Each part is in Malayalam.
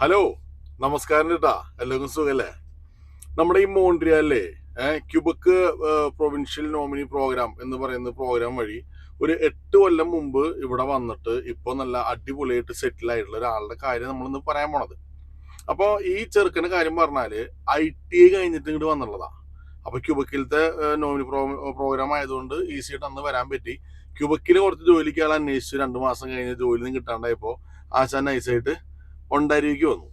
ഹലോ നമസ്കാരം കേട്ടാ എല്ലാവർക്കും സുഖല്ലേ? നമ്മുടെ ഈ മോൺട്രിയാലിലെ ക്യൂബക്ക് പ്രൊവിൻഷ്യൽ നോമിനി പ്രോഗ്രാം എന്ന് പറയുന്ന പ്രോഗ്രാം വഴി ഒരു എട്ട് കൊല്ലം മുമ്പ് ഇവിടെ വന്നിട്ട് ഇപ്പോൾ നല്ല അടിപൊളിയായിട്ട് സെറ്റിൽ ആയിട്ടുള്ള ഒരാളുടെ കാര്യം നമ്മളിന്ന് പറയാൻ പോണത്. അപ്പോൾ ഈ ചെറുക്കന്റെ കാര്യം പറഞ്ഞാൽ ഐ ടി ഐ കഴിഞ്ഞിട്ട് ഇങ്ങോട്ട് വന്നുള്ളതാ. അപ്പോൾ ക്യൂബക്കിലത്തെ നോമിനി പ്രോ പ്രോഗ്രാം ആയതുകൊണ്ട് ഈസി ആയിട്ട് അന്ന് വരാൻ പറ്റി. ക്യൂബക്കിൽ കുറച്ച് ജോലിക്ക് ആൾ അന്വേഷിച്ചു രണ്ട് മാസം കഴിഞ്ഞ് ജോലി നിന്ന് കിട്ടാണ്ടായപ്പോൾ ആശാൻ നൈസായിട്ട് ഒണ്ടാരിക്ക് വന്നു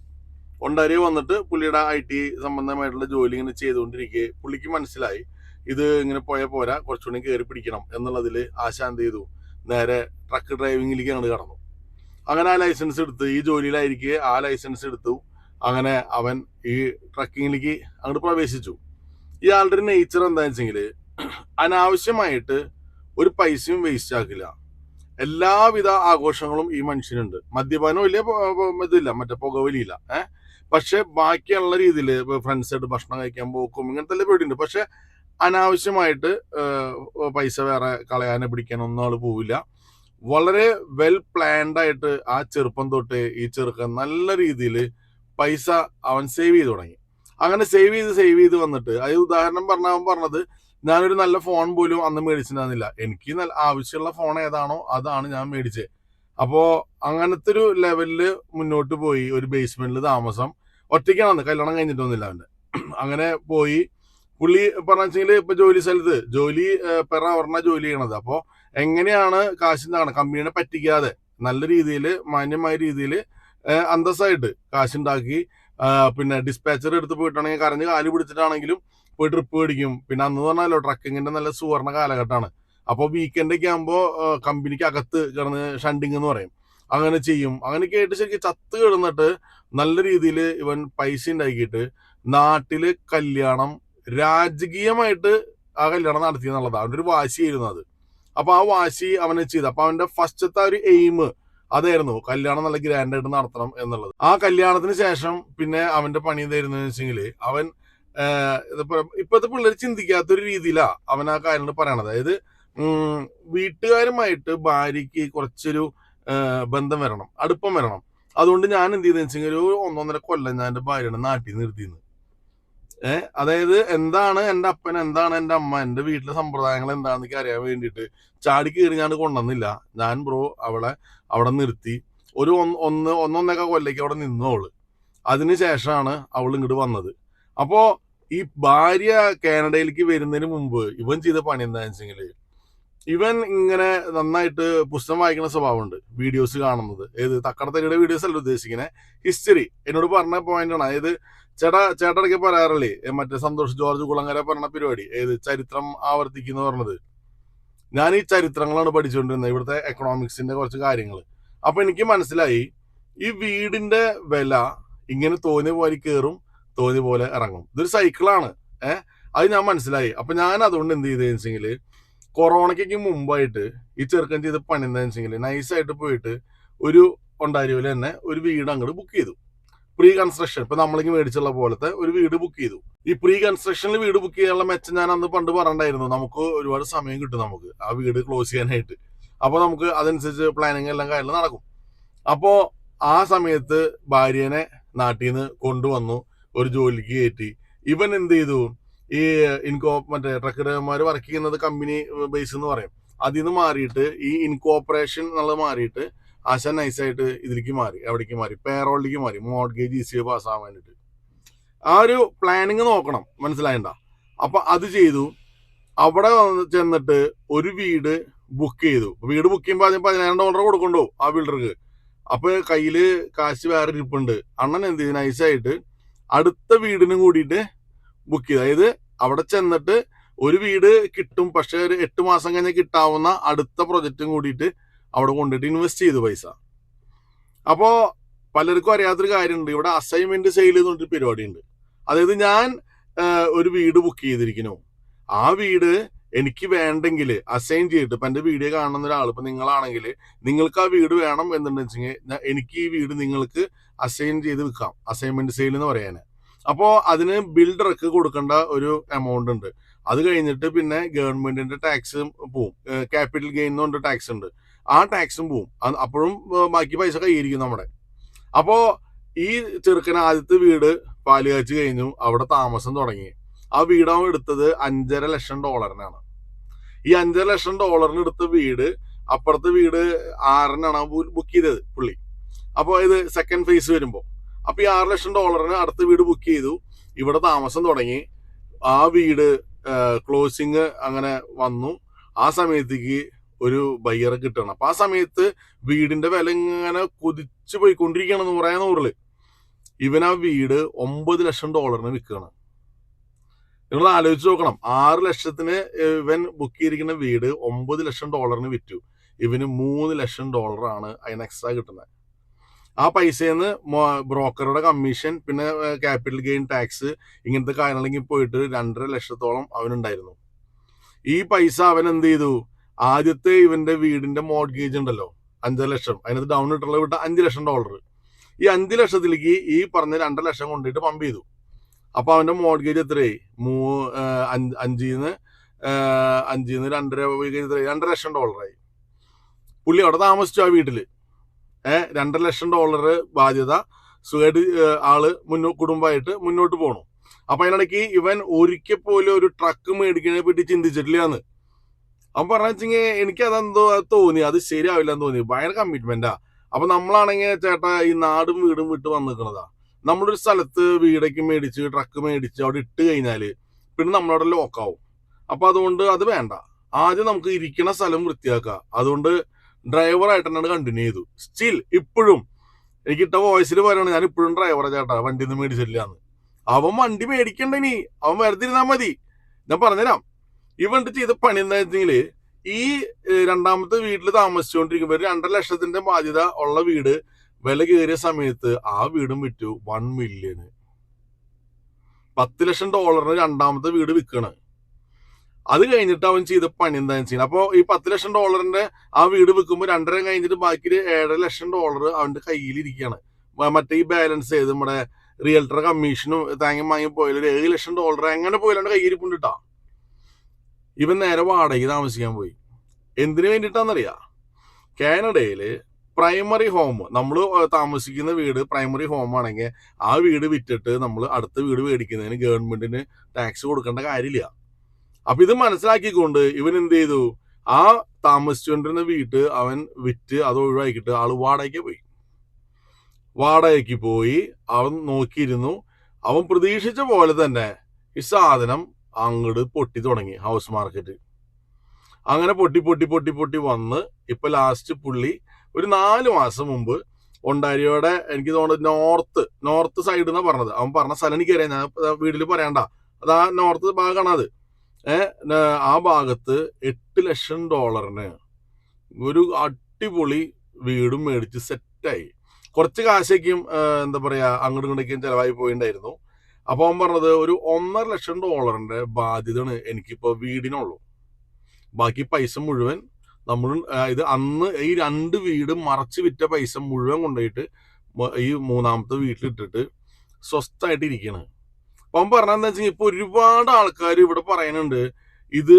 ഒണ്ടാരി വന്നിട്ട് പുള്ളിയുടെ ഐ ടി സംബന്ധമായിട്ടുള്ള ജോലി ഇങ്ങനെ ചെയ്തുകൊണ്ടിരിക്കെ. പുള്ളിക്ക് മനസ്സിലായി. ഇത് ഇങ്ങനെ പോയ പോരാ കുറച്ചുകൂടി കയറി പിടിക്കണം എന്നുള്ളതിൽ ആശാന്ത് ചെയ്തു. നേരെ ട്രക്ക് ഡ്രൈവിങ്ങിലേക്ക് അങ്ങോട്ട് കടന്നു. അങ്ങനെ ആ ലൈസൻസ് എടുത്ത് ഈ ജോലിയിലായിരിക്കെ ആ ലൈസൻസ് എടുത്തു. അങ്ങനെ അവൻ ഈ ട്രക്കിങ്ങിലേക്ക് അങ്ങോട്ട് പ്രവേശിച്ചു. ഇയാളുടെ നേച്ചർ എന്താണെന്ന് വെച്ചെങ്കിൽ അനാവശ്യമായിട്ട് ഒരു പൈസയും വേസ്റ്റ് ആക്കില്ല. എല്ലാവിധ ആഘോഷങ്ങളും ഈ മനുഷ്യനുണ്ട്. മദ്യപാനം പ- ഇതില്ല മറ്റേ പുകവലിയില്ല. ഏഹ് പക്ഷെ ബാക്കിയുള്ള രീതിയിൽ ഫ്രണ്ട്സായിട്ട് ഭക്ഷണം കഴിക്കാൻ പോക്കും ഇങ്ങനത്തെ എല്ലാം പേടിയുണ്ട്. പക്ഷെ അനാവശ്യമായിട്ട് പൈസ വേറെ കളയാനോ പിടിക്കാനൊന്നും ആൾ പോവില്ല. വളരെ വെൽ പ്ലാൻഡ് ആയിട്ട് ആ ചെറുപ്പം തൊട്ട് ഈ ചെറുക്കൻ നല്ല രീതിയിൽ പൈസ അവൻ സേവ് ചെയ്ത് തുടങ്ങി. അങ്ങനെ സേവ് ചെയ്ത് സേവ് ചെയ്ത് വന്നിട്ട് അത് ഉദാഹരണം പറഞ്ഞ അവൻ പറഞ്ഞത് ഞാനൊരു നല്ല ഫോൺ പോലും അന്ന് മേടിച്ചിട്ടുണ്ടായിരുന്നില്ല. എനിക്ക് നല്ല ആവശ്യമുള്ള ഫോൺ ഏതാണോ അതാണ് ഞാൻ മേടിച്ചത് അപ്പോൾ അങ്ങനത്തെ ഒരു ലെവലിൽ മുന്നോട്ട് പോയി. ഒരു ബേസ്മെന്റിൽ താമസം. ഒറ്റയ്ക്കാണ് കല്യാണം കഴിഞ്ഞിട്ടൊന്നുമില്ല അവന്റെ. അങ്ങനെ പോയി. പുള്ളി പറഞ്ഞാൽ ഇപ്പൊ ജോലി സ്ഥലത്ത്. ജോലി പെറ അവറിന ജോലി ചെയ്യണത്. അപ്പോൾ എങ്ങനെയാണ് കാശ് ഉണ്ടാക്കണം കമ്പനീനെ പറ്റിക്കാതെ നല്ല രീതിയിൽ മാന്യമായ രീതിയിൽ അന്തസ്സായിട്ട് കാശുണ്ടാക്കി പിന്നെ ഡിസ്പാച്ചർ എടുത്ത് പോയിട്ടാണെങ്കിൽ കരഞ്ഞ് കാൽ പിടിച്ചിട്ടാണെങ്കിലും പോയി ട്രിപ്പ് മേടിക്കും. പിന്നെ അന്ന് പറഞ്ഞാലോ ട്രക്കിങ്ങിന്റെ നല്ല സുവർണ കാലഘട്ടമാണ്. അപ്പോൾ വീക്കെൻഡ് ഒക്കെ ആകുമ്പോൾ കമ്പനിക്ക് അകത്ത് കിടന്ന് ഷണ്ടിങ് എന്ന് പറയും. അങ്ങനെ ചെയ്യും. അങ്ങനെയൊക്കെ ആയിട്ട് ശരിക്കും ചത്ത് കിടന്നിട്ട് നല്ല രീതിയിൽ ഇവൻ പൈസ ഉണ്ടാക്കിയിട്ട് നാട്ടിൽ കല്യാണം രാജകീയമായിട്ട് ആ കല്യാണം നടത്തി എന്നുള്ളതാണ് അവന്റെ ഒരു വാശിയായിരുന്നു അത്. അപ്പൊ ആ വാശി അവനെ ചെയ്ത്. അപ്പൊ അവന്റെ ഫസ്റ്റത്തെ ഒരു എയിം അതായിരുന്നു കല്യാണം നല്ല ഗ്രാൻഡായിട്ട് നടത്തണം എന്നുള്ളത്. ആ കല്യാണത്തിന് ശേഷം പിന്നെ അവന്റെ പണി എന്തായിരുന്നു വെച്ചെങ്കിൽ അവൻ ഇപ്പോഴത്തെ പിള്ളേർ ചിന്തിക്കാത്തൊരു രീതിയിലാ അവൻ ആ കാര്യങ്ങൾ പറയണത്. അതായത് വീട്ടുകാരുമായിട്ട് ഭാര്യയ്ക്ക് കുറച്ചൊരു ബന്ധം വരണം അടുപ്പം വരണം. അതുകൊണ്ട് ഞാൻ എന്ത് ചെയ്തെന്ന് വെച്ചെങ്കിൽ ഒരു ഒന്നൊന്നര കൊല്ലം ഞാൻ എന്റെ ഭാര്യയുടെ നാട്ടിൽ നിർത്തിയിരുന്നു. ഏഹ് അതായത് എന്താണ് എന്റെ അപ്പൻ എന്താണ് എന്റെ അമ്മ എന്റെ വീട്ടിലെ സമ്പ്രദായങ്ങൾ എന്താണെന്നൊക്കെ അറിയാൻ വേണ്ടിയിട്ട് ചാടി കയറി ഞാൻ കൊണ്ടുവന്നില്ല. ഞാൻ ബ്രോ അവളെ അവിടെ നിർത്തി. ഒരു ഒന്ന് ഒന്ന് ഒന്നൊന്നൊക്കെ കൊല്ലേക്ക് അവിടെ നിന്നോൾ അതിനുശേഷമാണ് അവൾ ഇങ്ങോട്ട് വന്നത്. അപ്പോ ഈ ഭാര്യ കാനഡയിലേക്ക് വരുന്നതിന് മുമ്പ് ഇവൻ ചെയ്ത പണി എന്താണെന്ന് വെച്ചെങ്കിൽ ഇവൻ ഇങ്ങനെ നന്നായിട്ട് പുസ്തകം വായിക്കുന്ന സ്വഭാവമുണ്ട്. വീഡിയോസ് കാണുന്നത്. ഏത്? തക്കടത്തരിയുടെ വീഡിയോസ് അല്ല ഉദ്ദേശിക്കുന്നത് ഹിസ്റ്ററി. എന്നോട് പറഞ്ഞ ആണ്. അതായത് ചേട്ടാ ചേട്ടടക്ക് പറയാറില്ലേ മറ്റേ സന്തോഷ് ജോർജ് കുളങ്ങര പറഞ്ഞ പരിപാടി. ഏത്? ചരിത്രം ആവർത്തിക്കുന്ന പറഞ്ഞത്. ഞാൻ ഈ ചരിത്രങ്ങളാണ് പഠിച്ചുകൊണ്ടിരുന്നത് ഇവിടുത്തെ എക്കണോമിക്സിന്റെ കുറച്ച് കാര്യങ്ങൾ. അപ്പൊ എനിക്ക് മനസ്സിലായി ഈ വീടിന്റെ വില ഇങ്ങനെ തോന്നിയ പോലെ കയറും തോന്നിയ പോലെ ഇറങ്ങും. ഇതൊരു സൈക്കിളാണ് ഏഹ് അത് ഞാൻ മനസ്സിലായി. അപ്പൊ ഞാൻ അതുകൊണ്ട് എന്ത് ചെയ്തെന്ന് വെച്ചെങ്കിൽ കൊറോണയ്ക്ക് മുമ്പായിട്ട് ഈ ചെറുക്കൻ ചെയ്ത് പണി വെച്ചെങ്കിൽ നൈസായിട്ട് പോയിട്ട് ഒരു ഒണ്ടാരിയിൽ തന്നെ ഒരു വീട് അങ്ങോട്ട് ബുക്ക് ചെയ്തു. പ്രീ കൺസ്ട്രക്ഷൻ ഇപ്പൊ നമ്മളിങ്ങനെ മേടിച്ചുള്ള പോലത്തെ ഒരു വീട് ബുക്ക് ചെയ്തു. ഈ പ്രീ കൺസ്ട്രക്ഷനിൽ വീട് ബുക്ക് ചെയ്യാനുള്ള മെച്ചം ഞാൻ അന്ന് പണ്ട് പറഞ്ഞിട്ടുണ്ടായിരുന്നു. നമുക്ക് ഒരുപാട് സമയം കിട്ടും നമുക്ക്. ആ വീട് ക്ലോസ് ചെയ്യാനായിട്ട്. അപ്പൊ നമുക്ക് അതനുസരിച്ച് പ്ലാനിങ് എല്ലാം കാര്യങ്ങൾ നടക്കും. അപ്പോ ആ സമയത്ത് ഭാര്യനെ നാട്ടിൽ നിന്ന് കൊണ്ടുവന്നു. ഒരു ജോലിക്ക് കയറ്റി ഇവൻ എന്ത് ചെയ്തു? ഈ ഇൻകോ മറ്റേ ട്രക്ക് ഡ്രൈവർമാർ വർക്ക് ചെയ്യുന്നത് കമ്പനി ബേസ് എന്ന് പറയും. അതിൽ നിന്ന് മാറിയിട്ട് ഈ ഇൻകോപ്പറേഷൻ എന്നുള്ളത് മാറിയിട്ട് ആശ നൈസായിട്ട് ഇതിലേക്ക് മാറി എവിടേക്ക് മാറി. പേറോളിലേക്ക് മാറി. മോഡ്ഗേജ് ഇ സി പാസ് ആവാൻ വേണ്ടിയിട്ട്. ആ ഒരു പ്ലാനിങ് നോക്കണം. മനസ്സിലായണ്ട? അപ്പൊ അത് ചെയ്തു. അവിടെ ചെന്നിട്ട് ഒരു വീട് ബുക്ക് ചെയ്തു. വീട് ബുക്ക് ചെയ്യുമ്പോൾ ആദ്യം പതിനായിരം ഡോളർ കൊടുക്കണ്ടോ ആ ബിൽഡർക്ക് അപ്പൊ കയ്യിൽ കാശ് വേറെ ഇരിപ്പുണ്ട്. അണ്ണൻ എന്ത് ചെയ്തു? നൈസായിട്ട് അടുത്ത വീടിനും കൂടിയിട്ട് ബുക്ക് ചെയ്തു. അതായത് അവിടെ ചെന്നിട്ട് ഒരു വീട് കിട്ടും പക്ഷെ ഒരു എട്ട് മാസം കഴിഞ്ഞ് കിട്ടാവുന്ന അടുത്ത പ്രൊജക്റ്റും കൂടിയിട്ട് അവിടെ കൊണ്ടിട്ട് ഇൻവെസ്റ്റ് ചെയ്തു പൈസ. അപ്പോൾ പലർക്കും അറിയാത്തൊരു കാര്യമുണ്ട്. ഇവിടെ അസൈൻമെന്റ് സെയിൽ എന്നൊരു പരിപാടി ഉണ്ട് അതായത് ഞാൻ ഒരു വീട് ബുക്ക് ചെയ്തിരിക്കുന്നു. ആ വീട് എനിക്ക് വേണ്ടെങ്കിൽ അസൈൻ ചെയ്തിട്ട് ഇപ്പം എന്റെ വീഡിയോ കാണുന്ന ഒരാൾ ഇപ്പം നിങ്ങളാണെങ്കിൽ നിങ്ങൾക്ക് ആ വീട് വേണം എന്നുണ്ടെന്ന് വെച്ചെങ്കിൽ എനിക്ക് ഈ വീട് നിങ്ങൾക്ക് അസൈൻ ചെയ്ത് വിൽക്കാം അസൈൻമെന്റ് സെയിൽ എന്ന് പറയാന്. അപ്പോ അതിന് ബിൽഡർക്ക് കൊടുക്കേണ്ട ഒരു എമൗണ്ട് ഉണ്ട്. അത് കഴിഞ്ഞിട്ട് പിന്നെ ഗവൺമെന്റിന്റെ ടാക്സ് പോവും. ക്യാപിറ്റൽ ഗെയിൻ എന്ന് പറഞ്ഞ ടാക്സ് ഉണ്ട്. ആ ടാക്സും പോവും. അപ്പോഴും ബാക്കി പൈസ കൈയിരിക്കും നമ്മുടെ. അപ്പോ ഈ ചെറുക്കൻ ആദ്യത്തെ വീട് പാൽ കാച്ച് കഴിഞ്ഞു. അവിടെ താമസം തുടങ്ങി. ആ വീട് അവൻ എടുത്തത് അഞ്ചര ലക്ഷം ഡോളറിനാണ്. ഈ അഞ്ചര ലക്ഷം ഡോളറിന് എടുത്ത വീട് അപ്പുറത്തെ വീട് ആറിനാണ് ബുക്ക് ചെയ്തത് പുള്ളി. അപ്പോൾ ഇത് സെക്കൻഡ് ഫേസ് വരുമ്പോൾ അപ്പോൾ ഈ ആറ് ലക്ഷം ഡോളറിന് അടുത്ത വീട് ബുക്ക് ചെയ്തു. ഇവിടെ താമസം തുടങ്ങി. ആ വീട് ക്ലോസിങ് അങ്ങനെ വന്നു. ആ സമയത്തേക്ക് ഒരു ബയ്യറെ കിട്ടണം അപ്പൊ ആ സമയത്ത് വീടിന്റെ വില ഇങ്ങനെ കുതിച്ചു പോയിക്കൊണ്ടിരിക്കുകയാണ് നൂറായ നൂറിൽ. ഇവൻ ആ വീട് ഒമ്പത് ലക്ഷം ഡോളറിന് വിൽക്കുകയാണ്. നിങ്ങൾ ആലോചിച്ച് നോക്കണം. ആറ് ലക്ഷത്തിന് ഇവൻ ബുക്ക് ചെയ്തിരിക്കുന്ന വീട് ഒമ്പത് ലക്ഷം ഡോളറിന് വിറ്റു. ഇവന് മൂന്ന് ലക്ഷം ഡോളറാണ് അതിന് എക്സ്ട്രാ കിട്ടുന്നത്. ആ പൈസയിൽ ബ്രോക്കറുടെ കമ്മീഷൻ പിന്നെ ക്യാപിറ്റൽ ഗെയിൻ ടാക്സ് ഇങ്ങനത്തെ കാര്യങ്ങളെങ്കിൽ പോയിട്ട് രണ്ടര ലക്ഷത്തോളം അവനുണ്ടായിരുന്നു. ഈ പൈസ അവൻ എന്ത് ചെയ്തു? ആദ്യത്തെ ഇവന്റെ വീടിന്റെ മോഡ്ഗേജ് ഉണ്ടല്ലോ അഞ്ചര ലക്ഷം. അതിനകത്ത് ഡൗൺ ഇട്ടുള്ള വിട്ട അഞ്ച് ലക്ഷം ഡോളർ ഈ അഞ്ച് ലക്ഷത്തിലേക്ക് ഈ പറഞ്ഞ രണ്ടര ലക്ഷം കൊണ്ടിട്ട് പമ്പ് ചെയ്തു. അപ്പൊ അവന്റെ മോഡ്ഗേജ് എത്രയായി? മൂ അഞ്ചിന്ന് അഞ്ചിന്ന് രണ്ടര എത്രയായി? രണ്ടര ലക്ഷം ഡോളറായി പുള്ളി അവിടെ താമസിച്ചു ആ വീട്ടിൽ. രണ്ടര ലക്ഷം ഡോളർ ബാധ്യത സ്വേഡ് ആൾ മുന്നോ കുടുംബമായിട്ട് മുന്നോട്ട് പോകണം അപ്പൊ അതിനിടയ്ക്ക് ഇവൻ ഒരിക്കൽ പോലും ഒരു ട്രക്ക് മേടിക്കണെ പറ്റി ചിന്തിച്ചിട്ടില്ലാന്ന്. അവൻ വെച്ചെങ്കിൽ എനിക്ക് അതെന്തോ തോന്നി അത് ശരിയാവില്ല എന്ന് തോന്നി. ഭയങ്കര കമ്മിറ്റ്മെന്റാ അപ്പൊ നമ്മളാണെങ്കിൽ ചേട്ടാ ഈ നാടും വീടും വിട്ട് വന്നിക്കണതാ. നമ്മളൊരു സ്ഥലത്ത് വീടൊക്കെ മേടിച്ച് ട്രക്ക് മേടിച്ച് അവിടെ ഇട്ട് കഴിഞ്ഞാൽ പിന്നെ നമ്മളവിടെ ലോക്കാവും അപ്പൊ അതുകൊണ്ട് അത് വേണ്ട. ആദ്യം നമുക്ക് ഇരിക്കണ സ്ഥലം വൃത്തിയാക്കുക അതുകൊണ്ട് ഡ്രൈവറായിട്ട് തന്നെയാണ് കണ്ടിന്യൂ ചെയ്തു. സ്റ്റിൽ ഇപ്പോഴും എനിക്ക് ഇട്ട വോയിസിൽ പറയണ ഞാൻ ഇപ്പോഴും ഡ്രൈവറെ ചേട്ടാ വണ്ടി ഒന്നും മേടിച്ചില്ല എന്ന് അവൻ വണ്ടി മേടിക്കണ്ട ഇനി. അവൻ വെറുതെ മതി. ഞാൻ പറഞ്ഞുതരാം. ഈ വണ്ടി ചെയ്ത പണി എന്താ വെച്ചെങ്കിൽ ഈ രണ്ടാമത്തെ വീട്ടിൽ താമസിച്ചുകൊണ്ടിരിക്കുമ്പോൾ രണ്ടര ലക്ഷത്തിന്റെ ബാധ്യത ഉള്ള വീട് വില കയറിയ സമയത്ത് ആ വീടും വിറ്റു വൺ മില്യന് പത്ത് ലക്ഷം ഡോളറിന് രണ്ടാമത്തെ വീട് വിൽക്കണ് അത് കഴിഞ്ഞിട്ട് അവൻ ചെയ്ത പണി എന്താണെന്ന് വെച്ചാൽ അപ്പോൾ ഈ പത്ത് ലക്ഷം ഡോളറിന്റെ ആ വീട് വിൽക്കുമ്പോൾ രണ്ടര കഴിഞ്ഞിട്ട് ബാക്കി ഏഴര ലക്ഷം ഡോളർ അവന്റെ കയ്യിൽ ഇരിക്കുകയാണ്. മറ്റേ ഈ ബാലൻസ് ചെയ്ത് നമ്മുടെ റിയൽറ്റർ കമ്മീഷനും തേങ്ങ വാങ്ങി പോയാൽ ഒരു ഏഴ് ലക്ഷം ഡോളർ എങ്ങനെ പോയാലും കയ്യിരിപ്പുണ്ട് കിട്ടാം ഇവൻ നേരെ വാടകയ്ക്ക് താമസിക്കാൻ പോയി. എന്തിനു വേണ്ടിയിട്ടാണെന്നറിയാ കാനഡയിൽ പ്രൈമറി ഹോം നമ്മൾ താമസിക്കുന്ന വീട് പ്രൈമറി ഹോം ആണെങ്കിൽ ആ വീട് വിറ്റിട്ട് നമ്മൾ അടുത്ത വീട് മേടിക്കുന്നതിന് ഗവൺമെന്റിന് ടാക്സ് കൊടുക്കേണ്ട കാര്യമില്ല. അപ്പൊ ഇത് മനസ്സിലാക്കിക്കൊണ്ട് ഇവൻ എന്ത് ചെയ്തു? ആ താമസിച്ചുകൊണ്ടിരുന്ന വീട്ട് അവൻ വിറ്റ് അത് ഒഴിവാക്കിയിട്ട് ആൾ വാടകയ്ക്ക് പോയി. വാടകയ്ക്ക് പോയി അവൻ നോക്കിയിരുന്നു. അവൻ പ്രതീക്ഷിച്ച പോലെ തന്നെ ഈ സാധനം അങ്ങോട്ട് പൊട്ടി തുടങ്ങി ഹൗസ് മാർക്കറ്റ് അങ്ങനെ പൊട്ടി പൊട്ടി പൊട്ടി പൊട്ടി വന്ന് ഇപ്പൊ ലാസ്റ്റ് പുള്ളി ഒരു നാല് മാസം മുമ്പ് ഒണ്ടാരിയോടെ എനിക്ക് തോന്നുന്നത് നോർത്ത് നോർത്ത് സൈഡ് എന്നാ പറഞ്ഞത്. അവൻ പറഞ്ഞ സ്ഥലം എനിക്കറിയാം ഞാൻ വീട്ടിൽ പറയണ്ട. അത് ആ നോർത്ത് ഭാഗമാണ് അത് ആ ഭാഗത്ത് എട്ട് ലക്ഷം ഡോളറിന് ഒരു അടിപൊളി വീടും മേടിച്ച് സെറ്റായി. കുറച്ച് കാശേക്കും എന്താ പറയുക അങ്ങോട്ടും ഇങ്ങോട്ടേക്കും ചിലവായി പോയിണ്ടായിരുന്നു. അപ്പൊ അവൻ പറഞ്ഞത് ഒരു ഒന്നര ലക്ഷം ഡോളറിന്റെ ബാധ്യതയാണ് എനിക്കിപ്പോ വീടിനുള്ളൂ. ബാക്കി പൈസ മുഴുവൻ നമ്മൾ ഇത് അന്ന് ഈ രണ്ട് വീട് മറച്ച് വിറ്റ പൈസ മുഴുവൻ കൊണ്ടുപോയിട്ട് ഈ മൂന്നാമത്തെ വീട്ടിലിട്ടിട്ട് സ്വസ്ഥമായിട്ട് ഇരിക്കണ് അപ്പൊ പറഞ്ഞെന്താ വെച്ചാൽ ഇപ്പൊ ഒരുപാട് ആൾക്കാർ ഇവിടെ പറയുന്നുണ്ട് ഇത്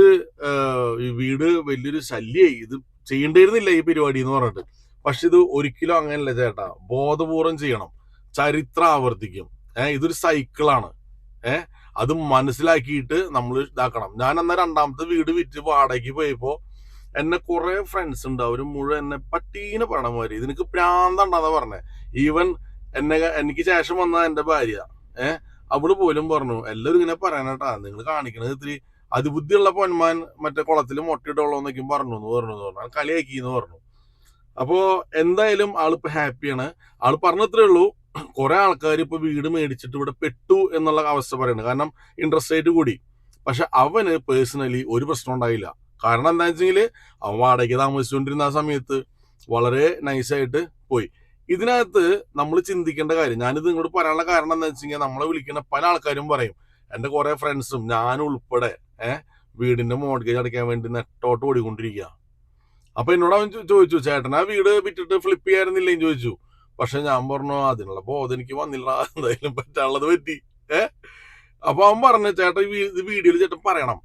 വീട് വലിയൊരു ശല്യായി. ഇത് ചെയ്യേണ്ടിയിരുന്നില്ല ഈ പരിപാടി എന്ന് പറഞ്ഞിട്ട്. പക്ഷെ ഇത് ഒരിക്കലും അങ്ങനല്ല ചേട്ടാ. ബോധപൂർവം ചെയ്യണം. ചരിത്രം ആവർത്തിക്കും. ഏഹ് ഇതൊരു സൈക്കിളാണ്. ഏഹ് അത് മനസ്സിലാക്കിയിട്ട് നമ്മൾ ഇതാക്കണം. ഞാൻ അന്ന രണ്ടാമത്തെ വീട് വിറ്റ് വാടകയ്ക്ക് പോയപ്പോ എന്നെ കുറെ ഫ്രണ്ട്സ് ഉണ്ട്. അവർ മുഴുവൻ എന്നെ പട്ടീനെ പറയണ മാതിരി. ഇതിനക്ക് പ്രാന്തണ്ടാന്ന് പറഞ്ഞേ. ഈവൻ എന്നെ എനിക്ക് ശേഷം വന്ന എന്റെ ഭാര്യ. ഏഹ് അവൾ പോലും പറഞ്ഞു എല്ലാവരും ഇങ്ങനെ പറയാനട്ടാ നിങ്ങൾ കാണിക്കണത് ഇത്തിരി അതിബുദ്ധിയുള്ള പൊന്മാൻ മറ്റേ കുളത്തിൽ മുട്ടയിട്ടുള്ളതെന്നൊക്കെ പറഞ്ഞു എന്ന് പറഞ്ഞു എന്ന് പറഞ്ഞു. കളിയാക്കി എന്ന് പറഞ്ഞു. അപ്പോ എന്തായാലും ആളിപ്പോ ഹാപ്പിയാണ്. ആൾ പറഞ്ഞത്രേ ഉള്ളൂ കുറെ ആൾക്കാർ ഇപ്പൊ വീട് മേടിച്ചിട്ട് ഇവിടെ പെട്ടു എന്നുള്ള അവസ്ഥ പറയുന്നത് കാരണം ഇൻട്രസ്റ്റ് റേറ്റ് കൂടി. പക്ഷെ അവന് പേഴ്സണലി ഒരു പ്രശ്നം ഉണ്ടായില്ല. കാരണം എന്താ വെച്ചെങ്കിൽ അവൻ വാടകയ്ക്ക് താമസിച്ചുകൊണ്ടിരുന്ന ആ സമയത്ത് വളരെ നൈസായിട്ട് പോയി. ഇതിനകത്ത് നമ്മൾ ചിന്തിക്കേണ്ട കാര്യം ഞാനിത് നിങ്ങളോട് പറയാനുള്ള കാരണം എന്താ വെച്ച് കഴിഞ്ഞാൽ നമ്മളെ വിളിക്കുന്ന പല ആൾക്കാരും പറയും എന്റെ കുറെ ഫ്രണ്ട്സും ഞാനും ഉൾപ്പെടെ ഏഹ് വീടിന്റെ മോഡ്ഗേജ് അടയ്ക്കാൻ വേണ്ടി നെട്ടോട്ട് ഓടിക്കൊണ്ടിരിക്കുക അപ്പൊ എന്നോട് അവൻ ചോദിച്ചു ചേട്ടൻ ആ വീട് വിറ്റിട്ട് ഫ്ലിപ്പ് ചെയ്യാറുന്നില്ലേ ചോദിച്ചു. പക്ഷെ ഞാൻ പറഞ്ഞു അതിനുള്ള ബോധം എനിക്ക് വന്നില്ല എന്തായാലും പറ്റാനുള്ളത് പറ്റി ഏഹ് അപ്പൊ അവൻ പറഞ്ഞു ചേട്ടൻ ഇത് വീഡിയോയിൽ ചേട്ടൻ പറയണം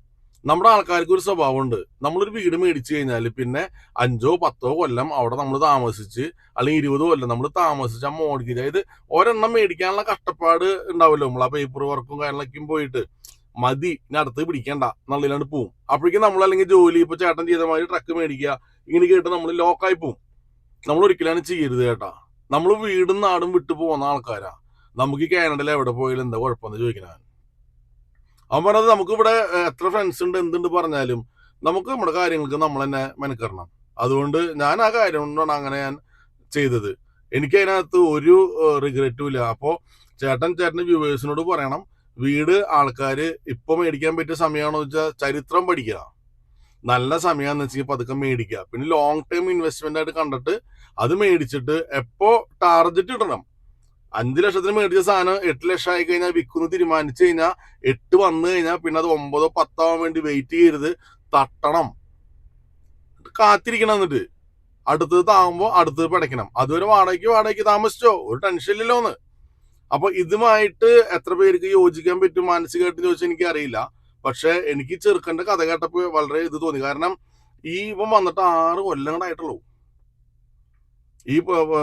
നമ്മുടെ ആൾക്കാർക്ക് ഒരു സ്വഭാവമുണ്ട്. നമ്മളൊരു വീട് മേടിച്ചു കഴിഞ്ഞാൽ പിന്നെ അഞ്ചോ പത്തോ കൊല്ലം അവിടെ നമ്മൾ താമസിച്ച് അല്ലെങ്കിൽ ഇരുപത് കൊല്ലം നമ്മൾ താമസിച്ച് ആ മോഡിക്ക് അതായത് ഒരെണ്ണം മേടിക്കാനുള്ള കഷ്ടപ്പാട് ഉണ്ടാവല്ലോ. നമ്മൾ ആ പേപ്പർ വർക്കും കാര്യങ്ങളൊക്കെയും പോയിട്ട്. മതി ഇനി അടുത്ത് പിടിക്കണ്ട എന്നുള്ളതിലാണ് പോവും. അപ്പോഴേക്കും നമ്മൾ അല്ലെങ്കിൽ ജോലി ഇപ്പൊ ചേട്ടൻ ചെയ്ത മാതിരി ട്രക്ക് മേടിക്കുക ഇങ്ങനെ കേട്ട് നമ്മൾ ലോക്കായി പോവും. നമ്മൾ ഒരിക്കലാണ് ചെയ്യരുത് കേട്ടാ. നമ്മൾ വീടും നാടും വിട്ടു പോകുന്ന ആൾക്കാരാ. നമുക്ക് കാനഡയിൽ എവിടെ പോയാലും എന്താ കുഴപ്പമെന്ന് ചോദിക്കണ അവൻ പറഞ്ഞത് നമുക്ക് ഇവിടെ എത്ര ഫ്രണ്ട്സ് ഉണ്ട് എന്തുണ്ട് പറഞ്ഞാലും നമുക്ക് നമ്മുടെ കാര്യങ്ങൾക്ക് നമ്മൾ തന്നെ മെനക്കെറണം അതുകൊണ്ട് ഞാൻ ആ കാര്യം കൊണ്ടാണ് അങ്ങനെ ഞാൻ ചെയ്തത്. എനിക്ക് അതിനകത്ത് ഒരു റിഗ്രറ്റും ഇല്ല. അപ്പോൾ ചേട്ടൻ ചേട്ടൻ വ്യൂവേഴ്സിനോട് പറയണം വീട് ആൾക്കാർ ഇപ്പം മേടിക്കാൻ പറ്റിയ സമയമാണോ? വെച്ചാൽ ചരിത്രം പഠിക്കുക. നല്ല സമയമാണെന്ന് വെച്ചാൽ പതുക്കെ മേടിക്കുക. പിന്നെ ലോങ് ടൈം ഇൻവെസ്റ്റ്മെന്റ് ആയിട്ട് കണ്ടിട്ട് അത് മേടിച്ചിട്ട് എപ്പോ ടാർജറ്റ് ഇടണം? അഞ്ച് ലക്ഷത്തിന് മേടിച്ച സാധനം എട്ട് ലക്ഷം ആയി കഴിഞ്ഞാൽ വിൽക്കുന്നു തീരുമാനിച്ചു കഴിഞ്ഞാൽ എട്ട് വന്നു കഴിഞ്ഞാൽ പിന്നെ അത് ഒമ്പതോ പത്തോ ആവാൻ വേണ്ടി വെയിറ്റ് ചെയ്യരുത് തട്ടണം. കാത്തിരിക്കണം എന്നിട്ട്. അടുത്തത് താകുമ്പോൾ അടുത്തത് പടയ്ക്കണം. അതുവരെ വാടകയ്ക്ക് വാടകയ്ക്ക് താമസിച്ചോ? ഒരു ടെൻഷൻ ഇല്ലല്ലോന്ന് അപ്പൊ ഇതുമായിട്ട് എത്ര പേർക്ക് യോജിക്കാൻ പറ്റും? മാനസികമായിട്ട് ചോദിച്ചാൽ എനിക്ക് അറിയില്ല പക്ഷെ എനിക്ക് ചെറുക്കന്റെ കഥ കേട്ടപ്പോൾ വളരെ ഇത് തോന്നി. കാരണം ഈ ഇവൻ വന്നിട്ട് ആറ് കൊല്ലങ്ങളായിട്ടുള്ളൂ ഈ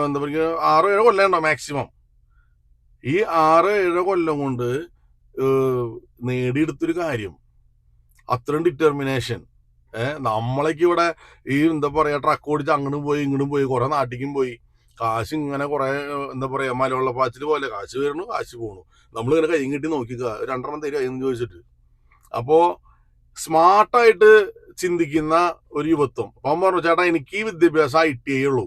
എന്താ പറയുക ആറ് ഏഴ് കൊല്ലം ഉണ്ടോ മാക്സിമം ഈ ആറ് ഏഴ് കൊല്ലം കൊണ്ട് നേടിയെടുത്തൊരു കാര്യം. അത്രയും ഡിറ്റർമിനേഷൻ ഏഹ് നമ്മളേക്ക് ഇവിടെ ഈ എന്താ പറയാ ട്രക്ക് ഓടിച്ച് അങ്ങോട്ടും പോയി ഇങ്ങോട്ടും പോയി കുറെ നാട്ടിക്കും പോയി. കാശ് ഇങ്ങനെ കുറെ എന്താ പറയാ മലവെള്ള പാച്ചിൽ പോലെ കാശ് വരണു കാശ് പോണു. നമ്മളിങ്ങനെ കൈയും കെട്ടി നോക്കിക്കുക രണ്ടെണ്ണം തരും എന്ന് ചോദിച്ചിട്ട്. അപ്പോ സ്മാർട്ടായിട്ട് ചിന്തിക്കുന്ന ഒരു യുവത്വം. അപ്പൊ പറഞ്ഞു ചേട്ടാ എനിക്ക് വിദ്യാഭ്യാസം ഐ ടി ഐ ഉള്ളൂ.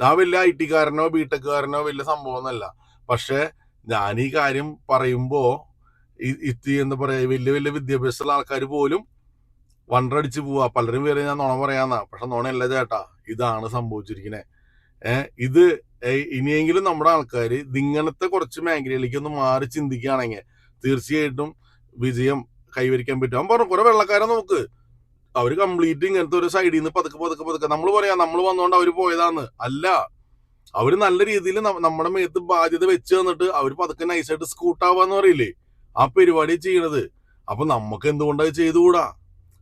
ഞാൻ വലിയ ഐ ടിക്കാരനോ ബിടെക്കുകാരനോ വലിയ സംഭവമൊന്നുമല്ല പക്ഷെ ഞാൻ ഈ കാര്യം പറയുമ്പോ ഇത്തി എന്ന് പറയാ വലിയ വലിയ വിദ്യാഭ്യാസമുള്ള ആൾക്കാർ പോലും വണ്ടടിച്ച് പോവാ. പലരും പേര് ഞാൻ നുണ പറയാന്നാ. പക്ഷെ നുണയല്ല ചേട്ടാ. ഇതാണ് സംഭവിച്ചിരിക്കുന്നത് ഏഹ് ഇത് ഇനിയെങ്കിലും നമ്മുടെ ആൾക്കാർ ഇങ്ങനത്തെ കുറച്ച് മേഖലയിലേക്ക് ഒന്ന് മാറി ചിന്തിക്കുകയാണെങ്കിൽ തീർച്ചയായിട്ടും വിജയം കൈവരിക്കാൻ പറ്റും. അവൻ പറഞ്ഞു കുറെ വെള്ളക്കാരെ നോക്ക്. അവർ കംപ്ലീറ്റ് ഇങ്ങനത്തെ ഒരു സൈഡിൽ നിന്ന് പതുക്കെ പതുക്കെ പതുക്കെ. നമ്മൾ പറയാം നമ്മൾ വന്നോണ്ട് അവർ പോയതാന്ന്. അല്ല. അവർ നല്ല രീതിയിൽ നമ്മുടെ മേത്ത് ബാധ്യത വെച്ച് തന്നിട്ട് അവർ പതുക്കെ നൈസായിട്ട് സ്കൂട്ടാവാന്ന് പറയില്ലേ? ആ പരിപാടി ചെയ്യണത്. അപ്പൊ നമുക്ക് എന്തുകൊണ്ടത് ചെയ്തുകൂടാ?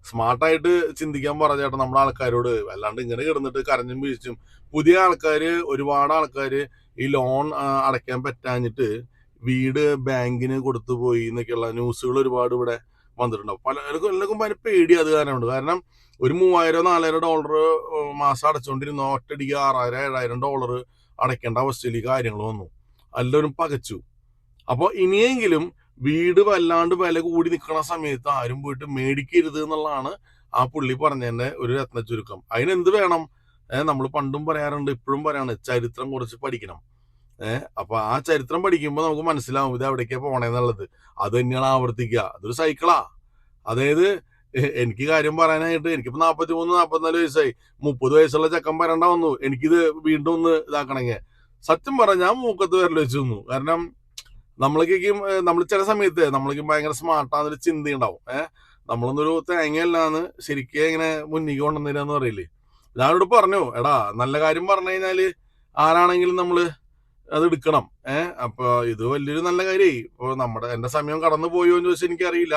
സ്മാർട്ടായിട്ട് ചിന്തിക്കാൻ പറഞ്ഞ ചേട്ടാ നമ്മുടെ ആൾക്കാരോട്. അല്ലാണ്ട് ഇങ്ങനെ കിടന്നിട്ട് കരഞ്ഞും വീഴ്ചും പുതിയ ആൾക്കാര് ഒരുപാട് ആൾക്കാര് ഈ ലോൺ അടയ്ക്കാൻ പറ്റാഞ്ഞിട്ട് വീട് ബാങ്കിന് കൊടുത്തു പോയി എന്നൊക്കെയുള്ള ന്യൂസുകൾ ഒരുപാട് ഇവിടെ വന്നിട്ടുണ്ടാവും. പലർക്കും എല്ലാവർക്കും ഭയങ്കര പേടി അത് കാരണമുണ്ട്. കാരണം ഒരു മൂവായിരം നാലായിരം ഡോളർ മാസം അടച്ചുകൊണ്ടിരുന്ന ഒറ്റടിക്ക് ആറായിരം ഏഴായിരം ഡോളർ അടയ്ക്കേണ്ട അവസ്ഥയിൽ കാര്യങ്ങൾ വന്നു. എല്ലാവരും പകച്ചു. അപ്പോൾ ഇനിയെങ്കിലും വീട് വല്ലാണ്ട് വില കൂടി നിൽക്കുന്ന സമയത്ത് ആരും പോയിട്ട് മേടിക്കരുത് എന്നുള്ളതാണ് ആ പുള്ളി പറഞ്ഞതിന്റെ ഒരു രത്ന ചുരുക്കം. അതിനെന്ത് വേണം? നമ്മൾ പണ്ടും പറയാറുണ്ട് ഇപ്പോഴും പറയാണ് ചരിത്രം കുറച്ച് പഠിക്കണം. ഏഹ് അപ്പൊ ആ ചരിത്രം പഠിക്കുമ്പോൾ നമുക്ക് മനസ്സിലാവും ഇത് എവിടേക്കാ പോണേന്നുള്ളത്. അത് തന്നെയാണ് ആവർത്തിക്കുക. അതൊരു സൈക്കിളാ അതായത് എനിക്ക് കാര്യം പറയാനായിട്ട് എനിക്കിപ്പോ നാപ്പത്തി മൂന്ന് നാപ്പത്തിനാല് വയസ്സായി. മുപ്പത് വയസ്സുള്ള ചെക്കൻ വരണ്ട വന്നു. എനിക്കിത് വീണ്ടും ഒന്ന് ഇതാക്കണെങ്കിൽ സത്യം പറഞ്ഞ ഞാൻ മൂക്കത്ത് വരൽ വെച്ച് നിന്നു. കാരണം നമ്മളേക്കും നമ്മൾ ചില സമയത്ത് നമ്മളേക്കും ഭയങ്കര സ്മാർട്ടാന്നൊരു ചിന്തയുണ്ടാവും ഏഹ് നമ്മളൊന്നൊരു തേങ്ങയല്ലാന്ന് ശരിക്കും ഇങ്ങനെ മുന്നിക്ക് കൊണ്ടുവന്നില്ലെന്ന് പറയില്ലേ? ഞാനോട് പറഞ്ഞു എടാ നല്ല കാര്യം പറഞ്ഞു കഴിഞ്ഞാൽ ആരാണെങ്കിലും നമ്മൾ അത് എടുക്കണം. ഏഹ് അപ്പൊ ഇത് വലിയൊരു നല്ല കാര്യമായി ഇപ്പൊ നമ്മുടെ എന്റെ സമയം കടന്നു പോയോ എന്ന് ചോദിച്ചാൽ എനിക്കറിയില്ല.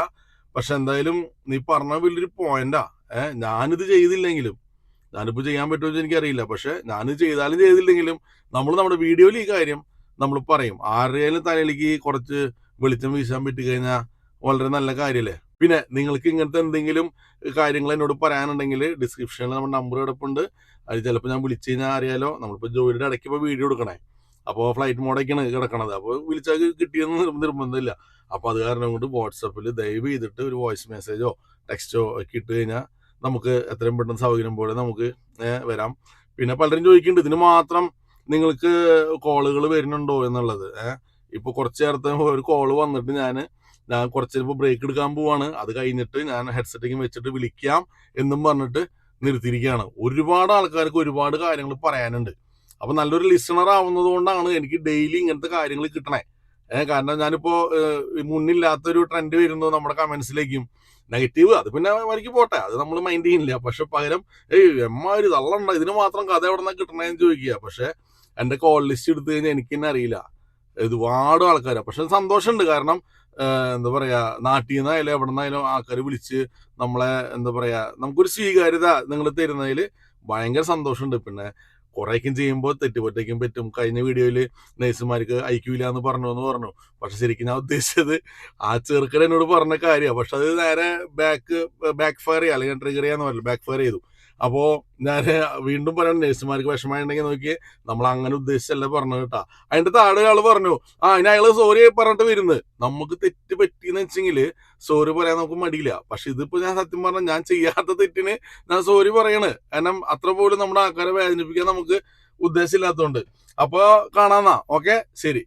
പക്ഷെ എന്തായാലും നീ പറഞ്ഞ വലിയൊരു പോയിന്റാ. ഏഹ് ഞാനിത് ചെയ്തില്ലെങ്കിലും. ഞാനിപ്പോ ചെയ്യാൻ പറ്റുമെന്ന് എനിക്കറിയില്ല. പക്ഷെ ഞാനിത് ചെയ്താലും ചെയ്തില്ലെങ്കിലും നമ്മൾ നമ്മുടെ വീഡിയോയിൽ ഈ കാര്യം നമ്മൾ പറയും. ആരുടെയും തലയിലേക്ക് കുറച്ച് വെളിച്ചം വീശാൻ പറ്റി കഴിഞ്ഞാൽ വളരെ നല്ല കാര്യമല്ലേ പിന്നെ നിങ്ങൾക്ക് ഇങ്ങനത്തെ എന്തെങ്കിലും കാര്യങ്ങൾ എന്നോട് പറയാനുണ്ടെങ്കിൽ ഡിസ്ക്രിപ്ഷനിൽ നമ്മുടെ നമ്പർ കിടപ്പുണ്ട്. അത് ചിലപ്പോൾ ഞാൻ വിളിച്ചു കഴിഞ്ഞാൽ അറിയാലോ. നമ്മളിപ്പോൾ ജോലിയുടെ ഇടയ്ക്ക് ഇപ്പോൾ വീഡിയോ എടുക്കണേ. അപ്പോൾ ഫ്ലൈറ്റ് മോഡൊക്കെയാണ് കിടക്കണത്. അപ്പോൾ വിളിച്ചാൽ കിട്ടിയെന്ന് നിർ- നിർബന്ധമില്ല. അപ്പോൾ അത് കാരണം കൊണ്ട് വാട്സപ്പിൽ ദയവ് ചെയ്തിട്ട് ഒരു വോയിസ് മെസ്സേജോ ടെക്സ്റ്റോ ഒക്കെ ഇട്ട് കഴിഞ്ഞാൽ നമുക്ക് എത്രയും പെട്ടെന്ന് സൗകര്യം പോലെ നമുക്ക് വരാം. പിന്നെ പലരും ചോദിക്കുന്നുണ്ട് ഇതിന് മാത്രം നിങ്ങൾക്ക് കോളുകൾ വരുന്നുണ്ടോ എന്നുള്ളത്? ഏഹ് ഇപ്പൊ കുറച്ച് നേരത്തെ ഒരു കോൾ വന്നിട്ട് ഞാൻ ഞാൻ കുറച്ച് ഇപ്പോൾ ബ്രേക്ക് എടുക്കാൻ പോവാണ്. അത് കഴിഞ്ഞിട്ട് ഞാൻ ഹെഡ്സെറ്റിങ് വെച്ചിട്ട് വിളിക്കാം എന്നും പറഞ്ഞിട്ട് നിർത്തിയിരിക്കുകയാണ്. ഒരുപാട് ആൾക്കാർക്ക് ഒരുപാട് കാര്യങ്ങൾ പറയാനുണ്ട്. അപ്പൊ നല്ലൊരു ലിസണർ ആവുന്നത് കൊണ്ടാണ് എനിക്ക് ഡെയിലി ഇങ്ങനത്തെ കാര്യങ്ങൾ കിട്ടണേ. ഏഹ് കാരണം ഞാനിപ്പോ മുന്നില്ലാത്തൊരു ട്രെൻഡ് വരുന്നു നമ്മുടെ കമന്റ്സിലേക്കും നെഗറ്റീവ് അത് പിന്നെ വരിക്ക് പോട്ടെ. അത് നമ്മൾ മൈൻഡ് ചെയ്യുന്നില്ല. പക്ഷെ പകരം ഏയ് എമ്മാര് തള്ളണ്ട. ഇതിന് മാത്രം കഥ എവിടെ നിന്നാ കിട്ടണേന്ന് ചോദിക്കുക. പക്ഷെ എന്റെ കോൾ ലിസ്റ്റ് എടുത്തു കഴിഞ്ഞാൽ എനിക്ക് തന്നെ അറിയില്ല. ഒരുപാട് ആൾക്കാരാണ് പക്ഷെ സന്തോഷമുണ്ട്. കാരണം എന്താ പറയാ നാട്ടിൽ നിന്നായാലും എവിടെ നിന്നായാലും ആൾക്കാർ വിളിച്ച് നമ്മളെ എന്താ പറയാ നമുക്കൊരു സ്വീകാര്യത നിങ്ങൾ തരുന്നതിൽ ഭയങ്കര സന്തോഷമുണ്ട്. പിന്നെ കുറേക്കും ചെയ്യുമ്പോൾ തെറ്റുപറ്റേക്കും പറ്റും. കഴിഞ്ഞ വീഡിയോയിൽ നേഴ്സുമാർക്ക് ഐക്യൂല എന്ന് പറഞ്ഞു. എന്ന് പറഞ്ഞു പക്ഷെ ശരിക്കും ഞാൻ ഉദ്ദേശിച്ചത് ആ ചെറുക്കൻ എന്നോട് പറഞ്ഞ കാര്യമാണ് പക്ഷെ അത് നേരെ ബാക്ക് ബാക്ക് ഫയർ ചെയ്യുക അല്ലെങ്കിൽ ട്രിഗർ ചെയ്യാന്ന് പറഞ്ഞു ബാക്ക് ഫയർ ചെയ്തു. അപ്പോൾ ഞാൻ വീണ്ടും പറയണം നേഴ്സുമാർക്ക് വിഷമമുണ്ടെങ്കിൽ നോക്കി നമ്മൾ അങ്ങനെ ഉദ്ദേശിച്ചല്ല പറഞ്ഞു കേട്ടാ. അതിന്റെ താഴെ ആൾ പറഞ്ഞു ആ അതിന് അയാൾ സോറി പറഞ്ഞിട്ട് വരുന്നത് നമുക്ക് തെറ്റ് പറ്റിയെന്ന് വെച്ചെങ്കിൽ സോറി പറയാൻ നമുക്ക് മടിയില്ല. പക്ഷെ ഇതിപ്പോ ഞാൻ സത്യം പറഞ്ഞാൽ ഞാൻ ചെയ്യാത്ത തെറ്റിന് ഞാൻ സോറി പറയണ്. കാരണം അത്ര പോലും നമ്മുടെ ആൾക്കാരെ വേദനിപ്പിക്കാൻ നമുക്ക് ഉദ്ദേശമില്ലാത്തതുകൊണ്ട്. അപ്പൊ കാണാന്നാ ഓക്കെ? ശരി.